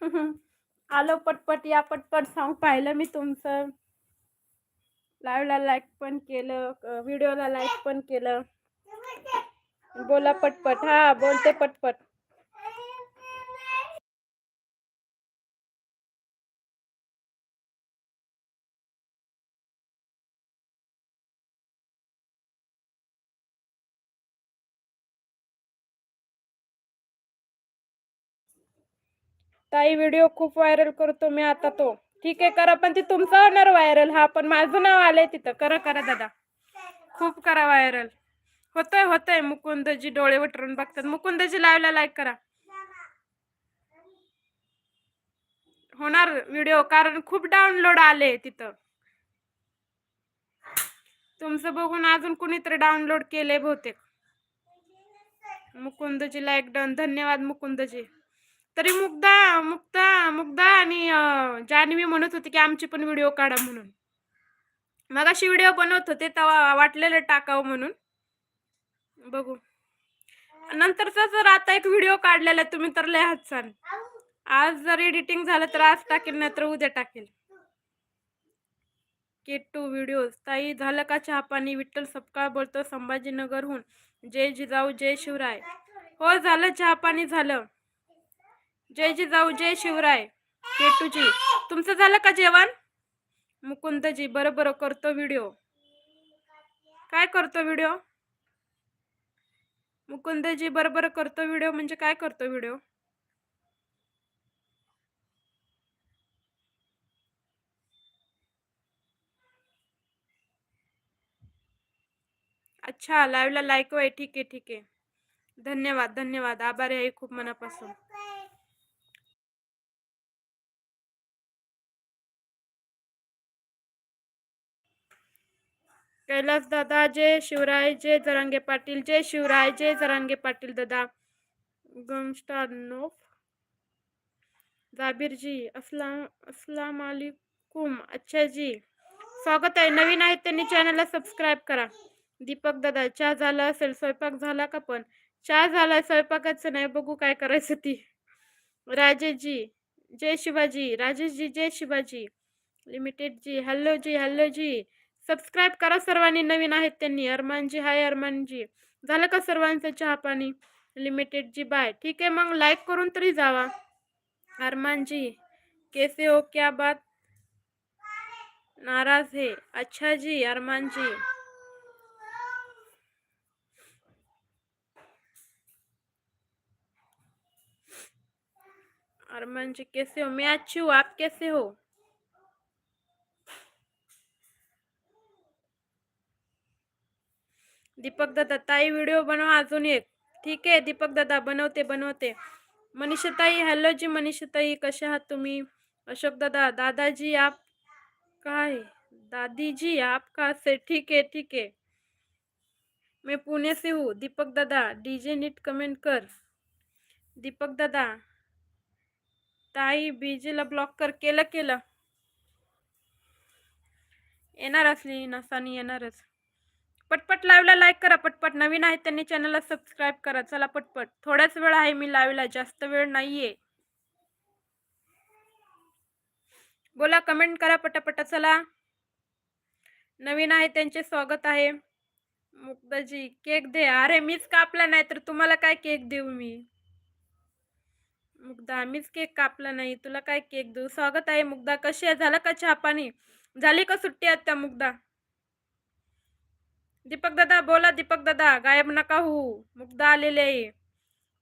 आलो पटपट या पटपट सॉन्ग पाहिलं मी तुमचं. लाईव्हला लाईक पण केलं व्हिडिओला लाईक पण केलं. बोला पटपट हा बोलते पटपट. ताई व्हिडिओ खूप व्हायरल करतो मी आता तो. ठीक आहे करा पण ते तुमचं होणार व्हायरल हा पण माझं नाव आलंय तिथं. करा करा दादा. खूप करा व्हायरल होतंय होतंय. मुकुंदजी डोळे वटरून बघतात. मुकुंदजी लावला लाईक करा. होणार व्हिडिओ कारण खूप डाउनलोड आले तिथं. तुमचं बघून अजून कुणीतरी डाउनलोड केले बहुतेक. मुकुंदजी लाईक डन धन्यवाद मुकुंदजी. तरी मुग्धा मुक्ता मुग्धा आणि जानवी जान्हवी म्हणत होती की आमची पण व्हिडिओ काढा म्हणून. मग अशी व्हिडिओ बनवत होते तेव्हा वाटलेलं टाकावं म्हणून. बघू. नंतरचा जर आता एक व्हिडिओ काढलेला आहे, तुम्ही तर लय हसाल आज जर एडिटिंग झालं तर आज टाकेल नाही तर उद्या टाकेल. के टू व्हिडिओ ताई झालं का चहा पाणी? विठ्ठल सपकाळ बोलतो संभाजीनगरहून. जय जिजाऊ जय शिवराय. हो झालं चहा पाणी झालं. जय जिजाऊ जय शिवराय. के टू जी तुमचं झालं का जेवण? मुकुंदजी बरं बरं करतो व्हिडिओ. काय करतो व्हिडिओ? मुकुंदजी बरं बरं करतो व्हिडिओ म्हणजे काय करतो व्हिडिओ? अच्छा लाईव्हला लाईक आहे ठीक आहे ठीक आहे. धन्यवाद धन्यवाद. आभारी आहे खूप मनापासून. कैलास दादा जय शिवराय जय जरांगे पाटील जय शिवराय जय जरांगे पाटील दादा. गमस्टार नोफ जाबीर जी अस्सलाम अस्सलाम वालेकुम अच्छा जी स्वागत आहे. नवीन आहेत त्यांनी चॅनलला सबस्क्राईब करा. दीपक दादा चहा झाला असेल स्वयंपाक झाला का पण? चहा झाला स्वयंपाकाचं नाही बघू काय करायचं ती. राजेशजी जय शिवाजी. राजेशजी जय Shivaji. Limited ji hello ji hello ji. Subscribe करा सर्वांनी, नवीन आहेत त्यांनी, अरमानजी, हाय अरमानजी. झालं का सर्वांचं चहा पाणी? Limited ji bye. ठीक आहे, मग लाईक करून तरी जावा. अरमान जी कैसे हो? क्या बात? नाराज़ है. अच्छा जी अरमान जी अरमान जी कैसे हो? मैं अच्छी हूँ, आप कैसे हो? दीपक दादा ताई व्हिडिओ बनवा अजून एक. ठीक आहे दीपक दादा बनवते बनवते. मनीषाताई हॅलो जी मनीषा कशा कसे आहात तुम्ही? अशोक दादा दादाजी आप काय? दादीजी आप का से ठीक आहे ठीक आहे. मैं पुणे से हूँ. दीपक दादा डीजे नीट कमेंट कर. दीपक दादा ताई बीजेला ब्लॉक कर. केलं केलं. येणार असली नसानी येणारच. पटपट लाईव्हला लाईक करा पटपट. नवीन आहेत त्यांनी चॅनलला सबस्क्राईब करा. चला पटपट. थोड्याच वेळ आहे मी लाईव्हला जास्त वेळ नाहीये. बोला कमेंट करा पटापट. चला. नवीन आहे त्यांचे स्वागत आहे. मुक्ताजी केक दे. अरे मीच कापला नाही तर तुम्हाला काय केक देऊ मी? मुग्धा मीच केक कापला नाही. तुला काय केक देऊ? स्वागत आहे मुग्धा. कशी आहे? झालं का चहा पाणी? झाली का सुट्टी आता मुग्धा? दीपक दादा बोला दीपक दादा गायब नका होऊ मुग्धा आलेले आहे.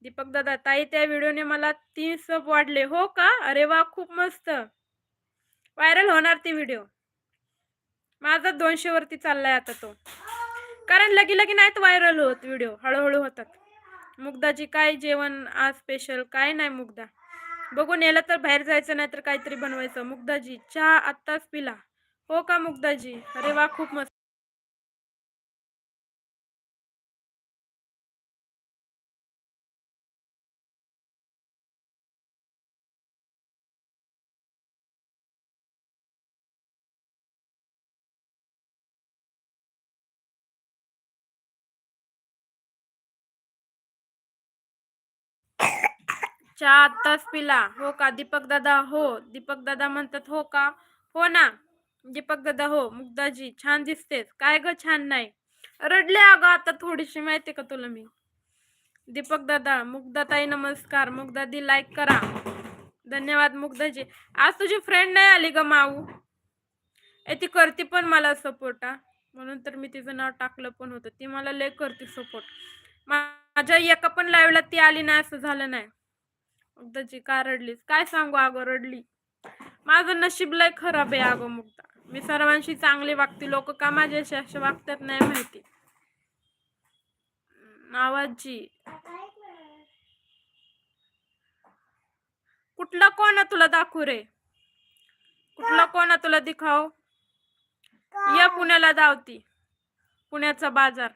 दीपक दादा ताई त्या व्हिडिओने मला तीन सब वाढले. हो का? अरे वा खूप मस्त. व्हायरल होणार ती व्हिडिओ. माझा दोनशे वरती चाललाय आता तो. कारण लगी लगी नाहीत व्हायरल होत व्हिडिओ हळूहळू होतात. मुग्धाची काय जेवण आज स्पेशल काय नाही मुग्धा. बघून याला तर बाहेर जायचं नाही तर काहीतरी बनवायचं. मुग्धाजी चहा आत्ताच पिला. हो का मुग्धाजी अरे वा खूप मस्त. चहा आत्ताच पिला. हो का? दीपक दादा हो. दीपक दादा म्हणतात हो का? हो ना. दीपक दादा हो. मुग्धाजी छान दिसतेस. काय ग छान नाही. रडले अगं आता थोडीशी. माहिती का तुला मी? दीपक दादा मुग्धाताई नमस्कार. मुग्धादी लाईक करा. धन्यवाद मुग्धाजी. आज तुझी फ्रेंड नाही आली ग माऊ. ए ती करते पण मला सपोर्ट हा. म्हणून तर मी तिचं नाव टाकलं पण होतं. ती मला लय करते सपोर्ट माझ्या एका पण लाईव्हला ती आली नाही असं झालं नाही. मुग्धाची का रडलीस? काय सांगू अगं रडली? माझं नशीब लय खराब आहे अगं मुग्धा. मी सर्वांशी चांगली वागते लोक का माझ्याशी असे वागतात नाही माहिती. आवाजी कुठला कोण आहे तुला दाखवू रे? कुठला कोण आहे तुला दिखाव? या पुण्याला धावती. पुण्याचा बाजार.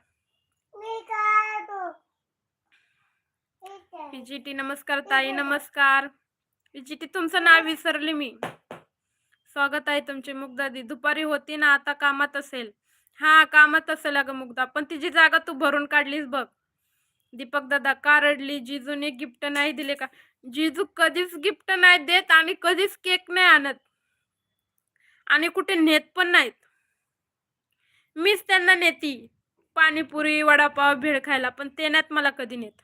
पीजीटी नमस्कार ताई नमस्कार. पीजीटी तुमचं नाव विसरले मी. स्वागत आहे तुमचे मुग्धादी दुपारी होती ना आता कामात असेल. हा कामात असेल अगं मुग्धा पण तिची जागा तू भरून काढलीस बघ. दीपक दादा का रडली? जिजूने गिफ्ट नाही दिले का? जिजू कधीच गिफ्ट नाही देत आणि कधीच केक नाही आणत. आणि कुठे नेत पण नाहीत. मीच त्यांना नेती. पाणीपुरी वडापाव भेळ खायला पण ते नाहीत मला कधी नेत.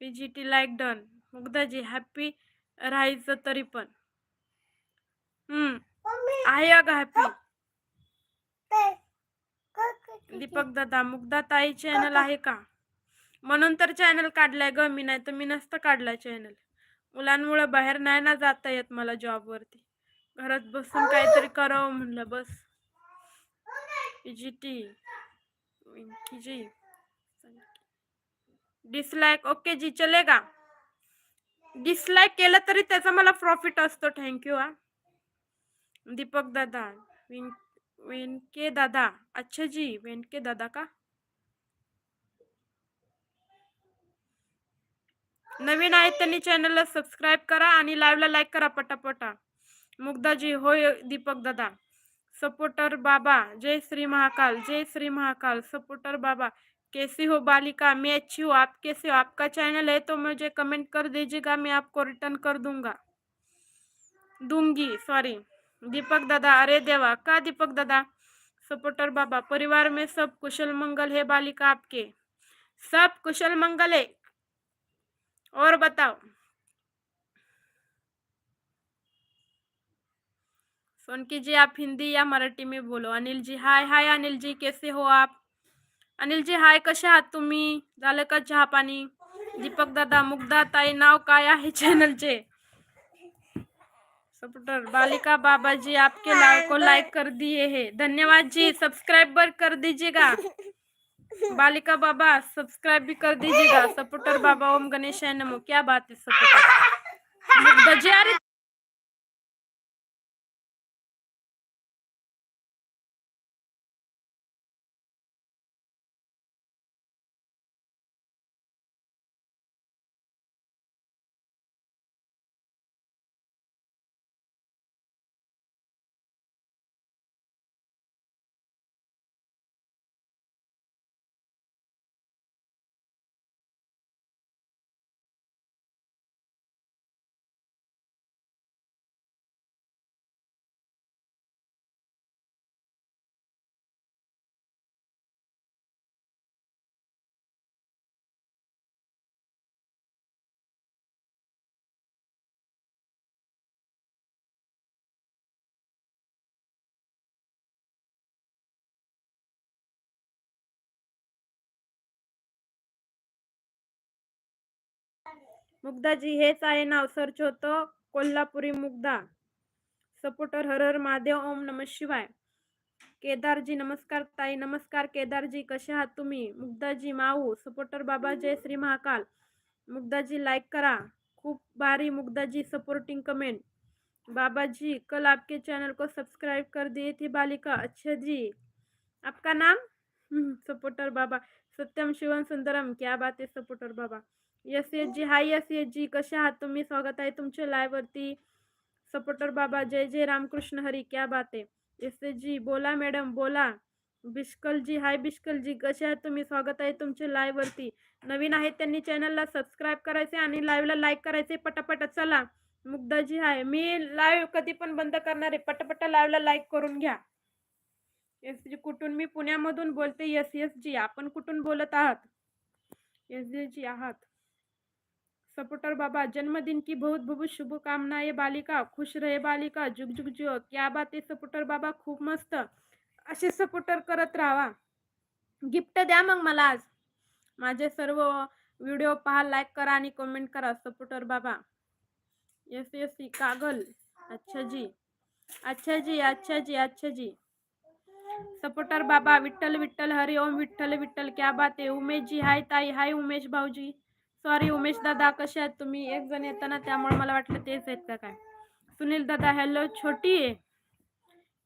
पीजीटी लाईक डन मुग्धाजी हॅपी राहायचं तरी पण. हम्म. आहे अगं हॅपी दीपक दादा मुग्धा ताई चॅनल आहे का म्हणून तर चॅनल काढलाय ग मी नाही तर मी नसतं काढलाय चॅनल मुलांमुळे बाहेर नाही ना जाता येत मला जॉबवरती घरात बसून काहीतरी करावं म्हणलं बस G T G dislike okay जी चलेगा. डिसलाईक केलं तरी त्याचा मला प्रॉफिट असतो. थँक्यू हा. दीपक दादा विन वेनके दादा. अच्छा जी वेनके दादा का? नवीन आहेत त्यांनी चॅनलला सबस्क्राईब करा आणि लाईव्हला लाईक करा पटापटा. मुग्धाजी होय दीपक दादा. सपोर्टर बाबा जय श्री महाकाल जय श्री महाकाल. सपोर्टर बाबा कैसी हो बालिका? मैं अच्छी हूँ। आप कैसे हो? आपका चैनल है तो मुझे कमेंट कर दीजिएगा, मैं आपको रिटर्न कर दूँगा। दूँगी, सॉरी। दीपक दादा, अरे देवा, का दीपक दादा? सपोर्टर बाबा, परिवार में सब कुशल मंगल है बालिका आपके। सब कुशल मंगल है। और बताओ। सोनकी जी, आप हिंदी या मराठी में बोलो। अनिल जी, हाय हाय, अनिल जी, कैसे हो आप? अनिल जी, हाय, कसे आहात तुम्ही? झालं का चहा पाणी दीपक दादा मुग्धा ताई नाव काय आहे चॅनलचे सपोर्टर बालिका बाबा जी आपके लाइक को लाइक कर दिए है. धन्यवाद जी सब्सक्राइबर कर दीजिएगा. बालिका, बाबा सब्सक्राइब भी कर दीजिएगा. सपोर्टर बाबा, ओम गणेश नमो. क्या बात है सपोर्टर मुग्धाजी हेच आहे नाव. सर्च होतं. कोल्हापुरी मुग्धा. सपोर्टर हर हर महादेव ओम नम शिवाय. केदारजी नमस्कार ताई. नमस्कार केदारजी कसे आहात तुम्ही? मुग्धाजी माऊ सपोर्टर बाबा जय श्री महाकाल. मुग्धाजी लाइक करा. खूप भारी मुग्धाजी सपोर्टिंग कमेंट बाबा जी कल आपके चैनल को सब्सक्राइब कर दिए थी बालिका. अच्छा जी. आपका नाम? सपोर्टर बाबा. सत्यम शिवन सुंदरम. क्या बात है सपोर्टर बाबा. Yes S ji hi yes S ji कसे आहात तुम्ही? स्वागत आहे तुमच्या लायवरती सपोर्टर बाबा जय जय रामकृष्ण हरी क्या बात आहे एस एस जी बोला मॅडम बोला. बिष्कलजी हाय बिष्कलजी कसे आहात तुम्ही? स्वागत आहे तुमचे लाईव्हवरती नवीन आहेत त्यांनी चॅनलला सबस्क्राईब करायचे आणि लाईव्हला लाईक करायचे. पटापट चला. मुग्धाजी हाय. मी लाईव्ह कधी पण बंद करणार आहे. पटापट लाईव्हला लाईक करून घ्या. एस जी कुठून? मी पुण्यामधून बोलते. यस यस जी आपण कुठून बोलत आहात? एस जी जी आहात. सपोर्टर बाबा, जन्मदिन की बहुत बहुत शुभकामनाएँ बालिका, खुश रहे बालिका, जुग जुग जिओ क्या बात आहे सपोर्टर बाबा खूप मस्त। असे सपोर्टर करत राहा। गिफ्ट द्या मग मला आज। माझे सर्व व्हिडिओ पहा, लाईक करा आणि कमेंट करा, सपोर्टर बाबा. एस एस सी, कागल अच्छा जी अच्छा जी अच्छा जी अच्छा जी सपोर्टर बाबा, विठ्ठल विठ्ठल हरिओम विठ्ठल विठ्ठल. क्या बात आहे उमेश जी, हाय ताई, हाय उमेश भाऊजी. सॉरी उमेश दादा कसे आहात तुम्ही? एक जण येताना त्यामुळे मला वाटलं तेच आहेत का काय? सुनील दादा हॅलो छोटी. आहे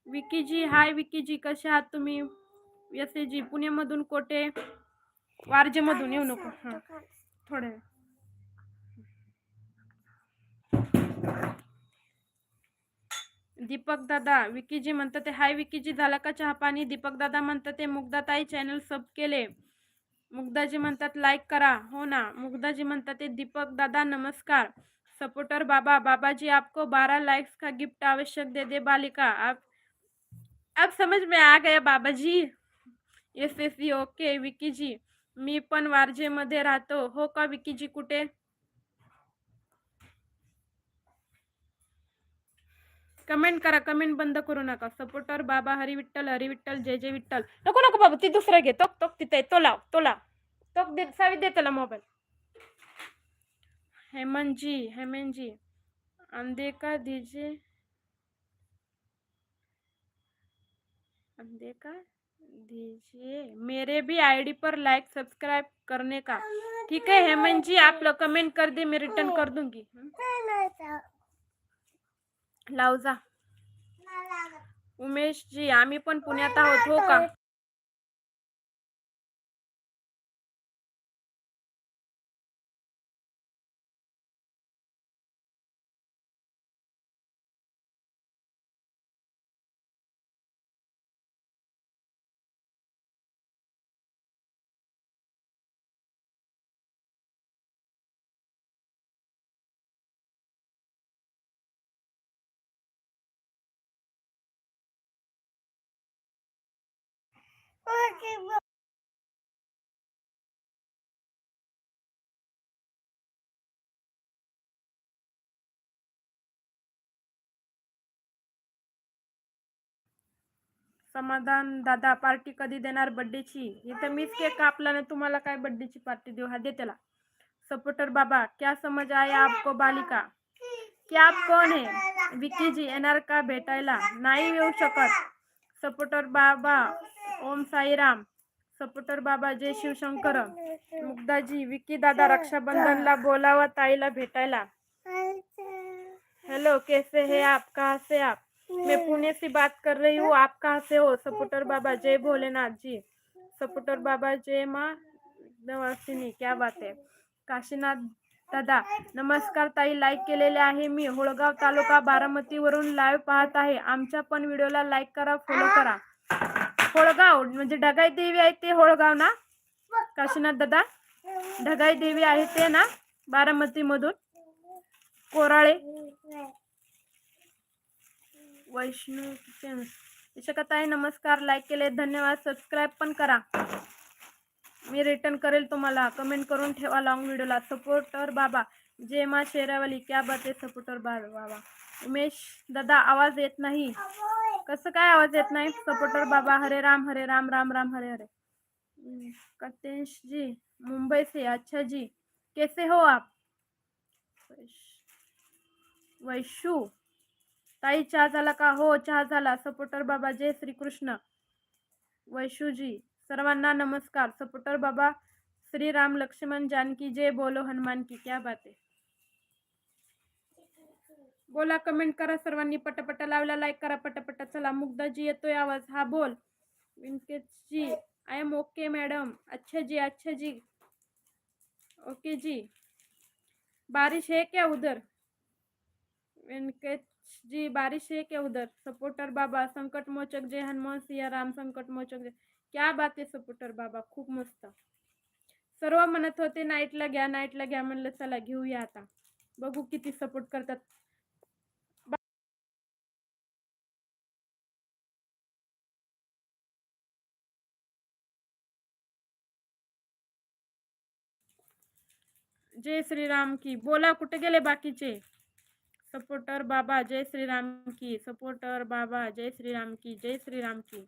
विकीजी हाय विकीजी कसे आहात तुम्ही? एस जी पुण्यामधून कोटे वारजेमधून येऊ नको. हां. थोडे दीपक दादा विकीजी म्हणतात ते हाय विकीजी झाला का चहा पाणी? दीपक दादा म्हणतात ते मुग्धाताई चॅनल सब केले. मुग्धाजी म्हणतात लाईक करा. हो ना. मुग्धाजी म्हणतात ते दीपक दादा, नमस्कार. सपोर्टर बाबा, बाबाजी, आपको बारह लाइक्स का गिफ्ट आवश्यक दे दे बालिका. आप अब समझ में आ गया बाबा ji S S okay Vicky ji मी पण वारजेमध्ये राहतो. हो का विकी जी कुठे? कमेंट करा, कमेंट बंद करू नका. सपोर्टर बाबा हरी विठ्ठल हरी विठ्ठल जय जय विठ्ठल. नको नको बाबा, ती दुसरं घे. तोक तोक तिथे तो लाव तो लाव. तोक दे, सावी दे त्याला मोबाईल. हेमंत जी हेमंत जी अंधे का दीजिए अंधे का दीजिए मेरे भी आईडी पर लाइक सब्सक्राइब करने का. ठीक है हेमंत जी आप लोग कमेंट कर दे, मैं रिटर्न कर दूँगी? लाव जा. उमेश जी आम्ही पण पुण्यात आहोत हो का? समाधान दादा पार्टी कधी देणार बर्थडेची इथं मीच केक कापला ना तुम्हाला काय बर्थडेची पार्टी देऊ? हा दे त्याला. सपोर्टर बाबा क्या समझ आया आपको बालिका? क्या आप कोण आहे विकी जी येणार का भेटायला नाही येऊ शकत. सपोर्टर बाबा ओम साईराम. सपोर्टर बाबा जय शिवशंकर. मुग्धाजी विकी दादा रक्षाबंधनला बोलावा ताईला भेटायला. हेलो कैसे है आप? कहाँ से आप? मैं पुणे से बात कर रही हूँ. आप कहाँ से हो? सपोर्टर बाबा जय भोलेनाथ जी. सपोर्टर बाबा जय माँ नवासिनी. क्या बात है. काशीनाथ दादा नमस्कार ताई. लाईक केलेले आहे मी. होळगाव तालुका बारामतीवरून लाईव्ह पाहत आहे. आमच्या पण व्हिडिओला लाईक करा फॉलो करा. होळगाव म्हणजे ढगाई देवी आहे ते होळगाव ना? काशीनाथ दादा? ढगाई देवी आहे ते ना? बारामती मधून कोराळे? वैष्णव शिक्षकताई नमस्कार. लाईक केले धन्यवाद. सबस्क्राईब पण करा. मी रिटर्न करेल तुम्हाला. कमेंट करून ठेवा लॉंग व्हिडिओला सपोर्टर बाबा. जय मा शेरावली क्या बात आहे सपोर्टर बाबा. उमेश दादा आवाज़ येत नाही. कसं काय आवाज़ येत नाही? सपोर्टर बाबा हरे राम हरे राम राम राम हरे हरे. हम्म, कतेश जी मुंबई से अच्छा जी. कैसे हो आप? वैशू ताई चहा झाला का? हो चहा झाला. सपोर्टर बाबा जय श्रीकृष्ण. वैशूजी सर्वांना नमस्कार. सपोर्टर बाबा श्रीराम लक्ष्मण जानकी जय बोलो हनुमान की क्या बात आहे बोला कमेंट करा सर्वांनी, पटापट लावला करा, पटापट. चला, मुग्धाजी येतोय आवाज़. हा, बोल. Vinkesh ji I am okay madam अच्छा जी अच्छा जी ओके जी बारिश है क्या उधर? वेंकट जी बारिश है क्या उधर? सपोर्टर बाबा, संकट मोचक जय हनुमान सिया राम, संकट मोचक जय. क्या बात आहे सपोर्टर बाबा, खूप मस्त. सर्व म्हणत होते नाईटला घ्या नाईटला घ्या. म्हणलं, चला, घेऊया आता. बघू किती सपोर्ट करतात. जय श्रीराम की. बोला, कुठे गेले बाकीचे? सपोर्टर बाबा, जय श्रीराम की. सपोर्टर बाबा, जय श्रीराम की, जय श्रीराम की.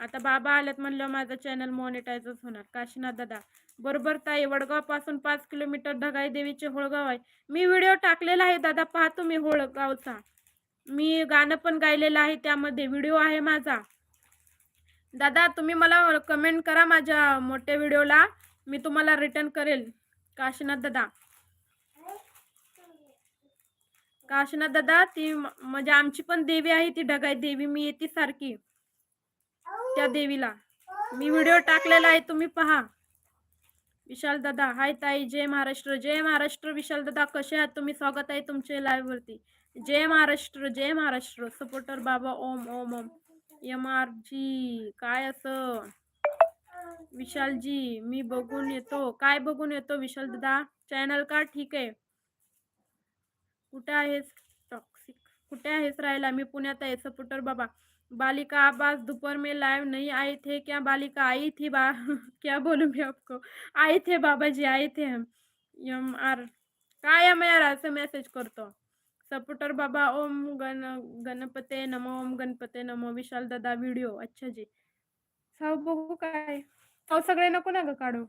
आता बाबा आल्यात म्हणलं माझं चॅनल मॉनिटाईजच होणार. काशीनाथ दादा बरोबर ताई वडगावपासून पाच किलोमीटर ढगाई देवीचे होळगाव आहे. मी व्हिडिओ टाकलेला आहे दादा पाहतो मी होळगावचा. मी गाणं पण गायलेलं आहे त्यामध्ये व्हिडिओ आहे माझा. दादा तुम्ही मला कमेंट करा माझ्या मोठ्या व्हिडिओला मी तुम्हाला रिटर्न करेल. काशीनाथ दादा. काशीनाथ दादा ती म्हणजे आमची पण देवी आहे ती ढगाई देवी. मी येते सारखी. त्या देवीला. मी व्हिडिओ टाकलेला आहे तुम्ही पहा. विशाल दादा हाय ताई जय महाराष्ट्र जय महाराष्ट्र. विशाल दादा कसे आहात तुम्ही? स्वागत आहे तुमचे लाईव्ह वरती. जय महाराष्ट्र जय महाराष्ट्र. सपोर्टर बाबा ओम Om Om. M R G काय असं? विशालजी मी बघून येतो. काय बघून येतो विशाल दादा? चॅनल का? ठीक आहे. कुठे आहेस? टॉक्सिक कुठे आहेस राहिला मी पुण्यात आहे सपोर्टर बाबा. बालिका आवाज़ दोपहर में लाइव नहीं आए थे, क्या बालिका आई थी बा? क्या बोलूँ मैं आपको? आए थे बाबा जी आए थे हम। यम आर काय एम आर असं मेसेज करतो। सपोर्टर बाबा, ओम गण, गणपते नमो, ओम गणपते नमो, विशाल दादा व्हिडिओ अच्छा जी। बघू काय साव सगळे नको ना ग काढू?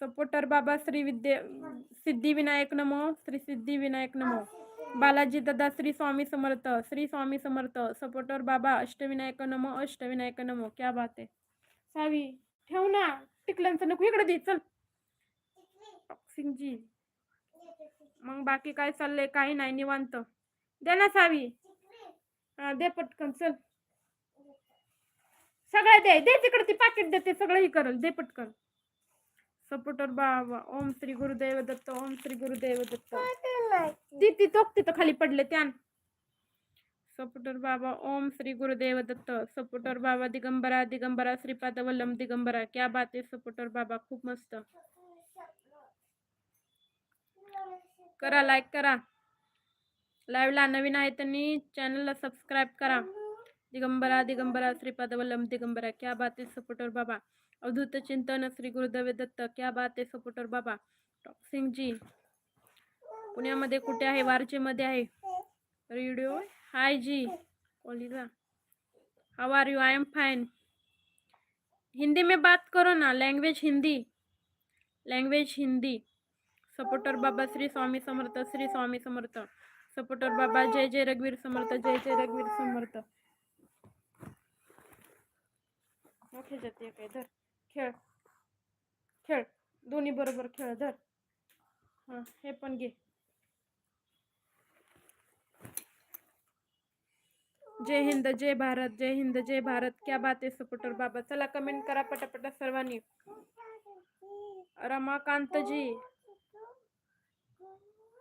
सपोर्टर बाबा श्री विद्ये सिद्धिविनायक नमो श्री सिद्धिविनायक नमो. बालाजी दादा श्री स्वामी समर्थ श्री स्वामी समर्थ. सपोर्टर बाबा अष्टविनायक नमो अष्टविनायक नमो. क्या बात आहे. सावी ठेव ना. टिकल्यांचं नको इकडे दे. चल. सिंगजी. मग बाकी काय चाललंय? काही नाही निवांत. दे ना सावी. हा दे पटकन. चल. सगळं दे. दे तिकडे ती पाकिट देते. सगळं ही करल. दे पटकन. सपोर्टर बाबा ओम श्री गुरुदेव दत्त ओम श्री गुरुदेव दत्त। ती ती तोक तिथं खाली पडले त्या सपोर्टर बाबा ओम श्री गुरुदेव दत्त। सपोर्टर बाबा दिगंबरा दिगंबरा श्रीपाद वल्लम दिगंबरा। क्या बात आहे सपोर्टर बाबा खूप मस्त। करा लाईक करा। लाईव्हला नवीन आहे त्यांनी चॅनलला सबस्क्राईब करा. दिगंबरा दिगंबरा श्रीपाद वल्लम दिगंबरा। क्या बात आहे सपोर्टर बाबा अवधूत चिंतन श्री गुरुदेव दत्त, क्या बात आहे सपोर्टर बाबा? टॉक्सिंग जी पुण्यामध्ये कुठे आहे? वारचेमध्ये आहे. Radio hi ji Olija how are you I am fine Hindi में बात करो ना. Language Hindi. Language Hindi. Supporter बाबा श्री स्वामी समर्थ, श्री स्वामी समर्थ. सपोर्टर बाबा, जय जय रघुवीर समर्थ, जय जय रघुवीर समर्थ. मोठे जाते काय धर खेळ. खेळ. दोन्ही बरोबर खेळ धर. हाँ, हे घे. जय हिंद, जय भारत, जय हिंद, जय भारत. क्या बात आहे सपोर्टर बाबा. चला कमेंट करा पटापटा सर्वांनी. रमाकांत जी.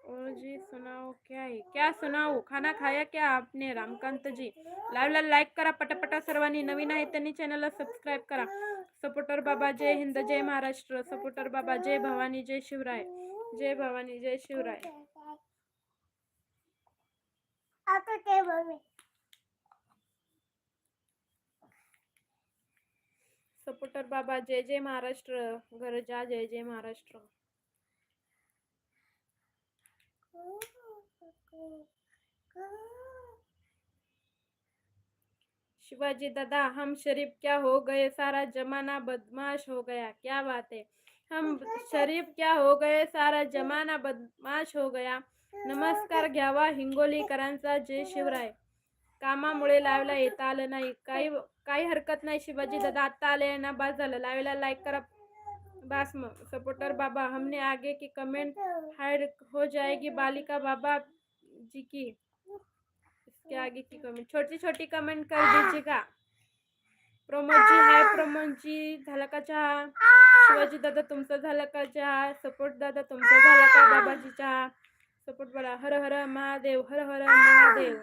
और जी, सुनाओ, क्या है? क्या सुनाओ? खाना खाया क्या आपने, रामकांत जी? लाईव्हला लाईक करा पटापटा सर्वांनी. नवीन आहे त्यांनी चॅनलला सबस्क्राईब करा. सपोर्टर बाबा जय हिंद जय महाराष्ट्र। सपोर्टर बाबा जय भवानी जय शिवराय। जय भवानी जय शिवराय। आता सपोर्टर बाबा जय जय महाराष्ट्र. घर जा जय जय महाराष्ट्र. शिवाजी, दादा, हम शरीफ क्या हो गए? सारा जमाना बदमाश हो गया। क्या बात है? हम शरीफ क्या हो गए? सारा जमाना बदमाश हो गया। नमस्कार, घ्यावा हिंगोलीकरांचा जय शिवराय. कामामुळे लाईव्हला येता आलं नाही. काही काही हरकत नाही शिवाजी, दादा आता आले ना, बस झालं. लाईव्हला लाईक करा. बस मग सपोर्टर बाबा, हमने आगे की कमेंट हाइड हो जाएगी, बालिका बाबा जी की इसके आगे की कमेंट छोटी छोटी कमेंट कर दीजिएगा। प्रमोदजी हाय प्रमोदजी झाला का चहा शिवाजी दादा तुमचा झाला का चहा सपोर्ट दादा तुमचा झाला का बाबाजी चहा सपोर्ट बोला हर हर महादेव हर हर महादेव।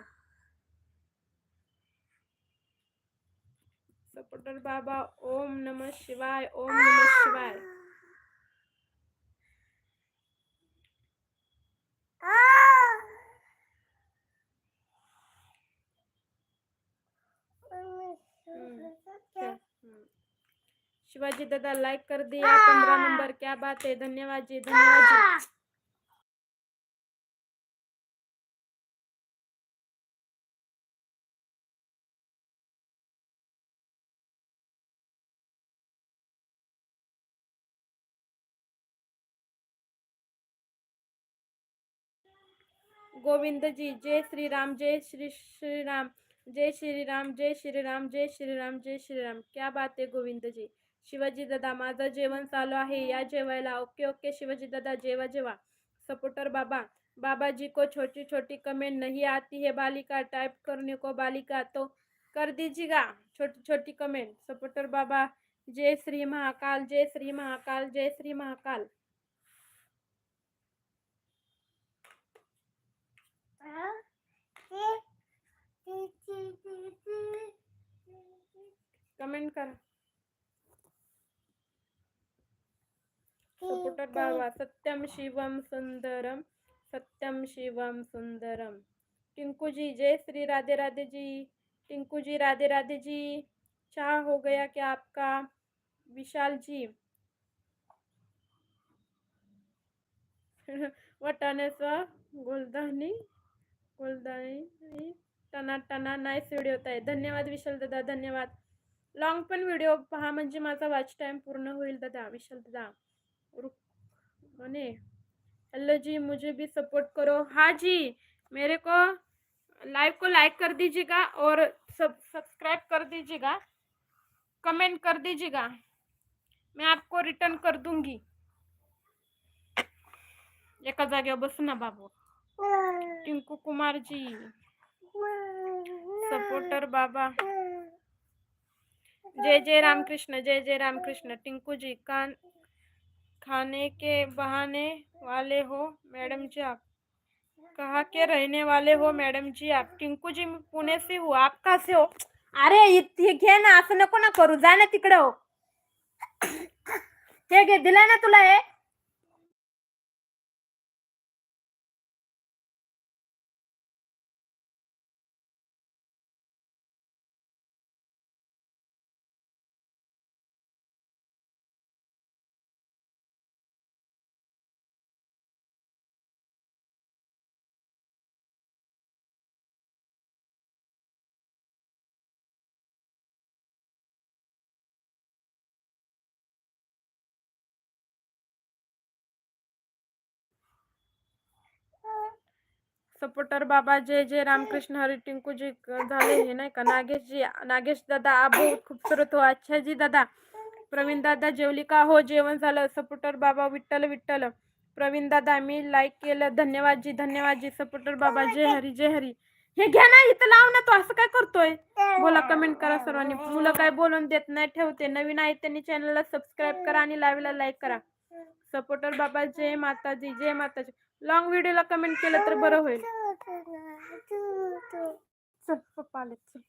सपोर्टर बाबा ओम नम शिवाय ओम नम शिवाय। क्या? शिवाजी दादा लाइक कर दिया पंद्रह नंबर क्या बात है? धन्यवाद जी धन्यवाद जी। गोविंद जी जय श्री राम जय श्री श्री राम जय श्री राम, जय श्री राम, जय श्री राम, जय श्री राम. क्या बात आहे गोविंद जी शिवाजी दादा, माझं जेवण चालू आहे. या जेवायला ओके ओके. शिवाजी दादा, जेवा जेवा. सपोर्टर बाबा बाबा जी को छोटी छोटी कमेंट नहीं आती है बालिका. टाइप करने को बालिका. तो कर दीजिएगा. छोटी छोटी कमेंट सपोर्टर बाबा, जय श्री महाकाल, जय श्री महाकाल, जय श्री महाकाल. कमेंट करा। सपोर्टर बाबा सत्यम शिवम सुंदरम सत्यम शिवम सुंदरम। टिंकू जी जय श्री राधे राधे जी। टिंकू जी राधे राधे जी चाह हो गया क्या आपका विशाल जी। वटाण्याचा गोलदानी गोलदानी। टना टना नाईस व्हिडिओ होत आहे. धन्यवाद विशाल दादा धन्यवाद. लॉंग पण व्हिडिओ पहा म्हणजे माझा वॉच टाइम पूर्ण होईल दादा विशाल दादा. रुक मने हेलो जी मुझे भी सपोर्ट करो. हाँ जी मेरे को लाइव को लाइक कर दीजिएगा और सब सब्सक्राइब कर दीजिएगा. कमेंट कर दीजिएगा. मैं आपको रिटर्न कर दूँगी. एका जागेवर बसू ना बाबू. टिंकू कुमार जी. सपोर्टर बाबा जय जय रामकृष्ण जय जय रामकृष्ण टिंकू जी कान खाने के बहाने वाले हो मैडम जी आप। कहाँ के रहने वाले हो मैडम जी आप? टिंकू जी मी पुणे से हूँ। आप कहाँ से हो? अरे इथे घे ना असं नको ना करू। जा ना तिकडे हो। घे दिलाय ना तुला हे। सपोर्टर बाबा जय जय रामकृष्ण हरी टिंकू जी झाले हे नाही का? नागेश जी नागेश दादा आप बहुत खूबसूरत हो अच्छा जी दादा प्रवीण दादा जेवली का हो जेवण झालं. सपोर्टर बाबा विठ्ठल विठ्ठल. प्रवीण दादा मी लाईक केलं. धन्यवाद जी धन्यवाद जी. सपोर्टर बाबा जय हरी जय हरी. हे घ्या ना इथं लाव ना तू असं काय करतोय? बोला कमेंट करा सर्वांनी. मुलं काय बोलून देत नाही ठेवते. नवीन आहे त्यांनी चॅनलला सबस्क्राईब करा आणि लाईव्हला लाईक करा. सपोर्टर बाबा जय माताजी जय माताजी. लॉंग व्हिडिओला कमेंट केलं तर बरं होईल. चल पप्पा आले चल.